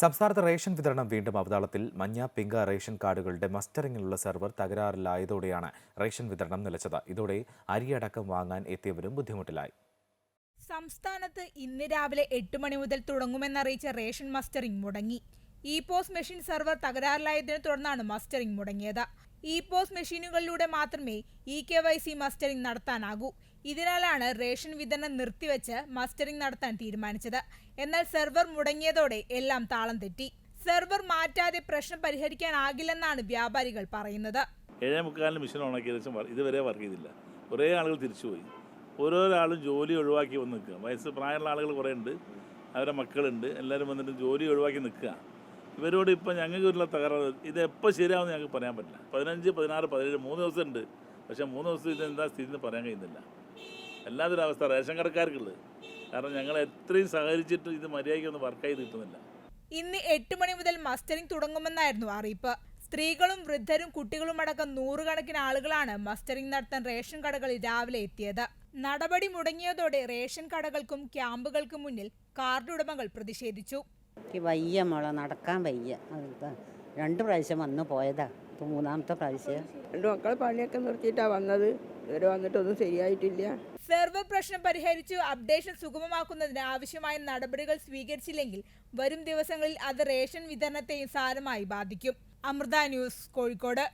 സംസ്ഥാനത്ത് റേഷൻ വിതരണം വീണ്ടും അവതാളത്തിൽ. മഞ്ഞ പിങ്ക റേഷൻ കാർഡുകളുടെ മസ്റ്ററിങ്ങിലുള്ള സെർവർ തകരാറിലായതോടെയാണ് റേഷൻ വിതരണം നിലച്ചത്. ഇതോടെ അരിയടക്കം വാങ്ങാൻ എത്തിയവരും ബുദ്ധിമുട്ടിലായി. സംസ്ഥാനത്ത് ഇന്ന് രാവിലെ എട്ട് മണി മുതൽ തുടങ്ങുമെന്നറിയിച്ച റേഷൻ മസ്റ്ററിംഗ് മുടങ്ങി. ഇ പോസ് മെഷീൻ സെർവർ തകരാറിലായതിനെ തുടർന്നാണ് മസ്റ്ററിംഗ് മുടങ്ങിയത്. ഇ പോസ് മെഷീനുകളിലൂടെ മാത്രമേ e K Y C mustering നടത്താനാകൂ. ഇതിനാലാണ് റേഷൻ വിതരണം നിർത്തിവെച്ച് മസ്റ്ററിംഗ് നടത്താൻ തീരുമാനിച്ചത്. എന്നാൽ സെർവർ മുടങ്ങിയതോടെ എല്ലാം താളം തെറ്റി. സെർവർ മാറ്റാതെ പ്രശ്നം പരിഹരിക്കാനാകില്ലെന്നാണ് വ്യാപാരികൾ പറയുന്നത്. ഏഴേ മുക്കാലിന് മെഷീൻ ഓണാക്കിയ ഇതുവരെ വർക്ക് ചെയ്തില്ല. കുറേ ആളുകൾ തിരിച്ചുപോയി. ഓരോരാളും ജോലി ഒഴിവാക്കി വന്ന് നിൽക്കുക. വയസ്സ് പ്രായമുള്ള ആളുകൾ കുറേ ഉണ്ട് അവരുടെ മക്കളുണ്ട്. എല്ലാവരും വന്നിട്ട് ജോലി ഒഴിവാക്കി നിൽക്കുക. ഇവരോട് ഇപ്പം ഞങ്ങൾക്ക് ഉള്ള തകരാറ് ഇത് എപ്പോൾ ശരിയാവുമെന്ന് ഞങ്ങൾക്ക് പറയാൻ പറ്റില്ല. പതിനഞ്ച് പതിനാറ് പതിനേഴ് മൂന്ന് ദിവസം ഉണ്ട് പക്ഷേ മൂന്ന് ദിവസം ഇത് എന്താ സ്ഥിതി എന്ന് പറയാൻ കഴിയുന്നില്ല. എല്ലാതൊരു അവസ്ഥ റേഷൻ കടക്കാർക്കുള്ളത്. കാരണം ഞങ്ങൾ എത്രയും സഹകരിച്ചിട്ട് ഇത് മര്യാദയ്ക്കൊന്നും വർക്കായി കിട്ടുന്നില്ല ഇന്ന് എട്ട് മണി മുതൽ മസ്റ്ററിംഗ് തുടങ്ങുമെന്നായിരുന്നു അറിയിപ്പ്. സ്ത്രീകളും വൃദ്ധരും കുട്ടികളും അടക്കം നൂറുകണക്കിന് ആളുകളാണ് മസ്റ്ററിംഗ് നടത്താൻ റേഷൻ കടകളിൽ രാവിലെ എത്തിയത്. നടപടി മുടങ്ങിയതോടെ റേഷൻ കടകൾക്കും ക്യാമ്പുകൾക്കും മുന്നിൽ കാർഡ് ഉടമകൾ പ്രതിഷേധിച്ചു. എനിക്ക് വയ്യ മോളെ നടക്കാൻ വയ്യ. രണ്ടു രണ്ട് പ്രാവശ്യം വന്നു പോയതാ. ഇപ്പം മൂന്നാമത്തെ പ്രാവശ്യം. രണ്ട് മക്കൾ പണിയൊക്കെ നിർത്തിയിട്ടാണ് വന്നത്. ഇതുവരെ വന്നിട്ടൊന്നും ശരിയായിട്ടില്ല. സെർവർ പ്രശ്നം പരിഹരിച്ച് അപ്ഡേഷൻ സുഗമമാക്കുന്നതിന് ആവശ്യമായ നടപടികൾ സ്വീകരിച്ചില്ലെങ്കിൽ വരും ദിവസങ്ങളിൽ അത് റേഷൻ വിതരണത്തെയും സാരമായി ബാധിക്കും. അമൃത ന്യൂസ് കോഴിക്കോട്.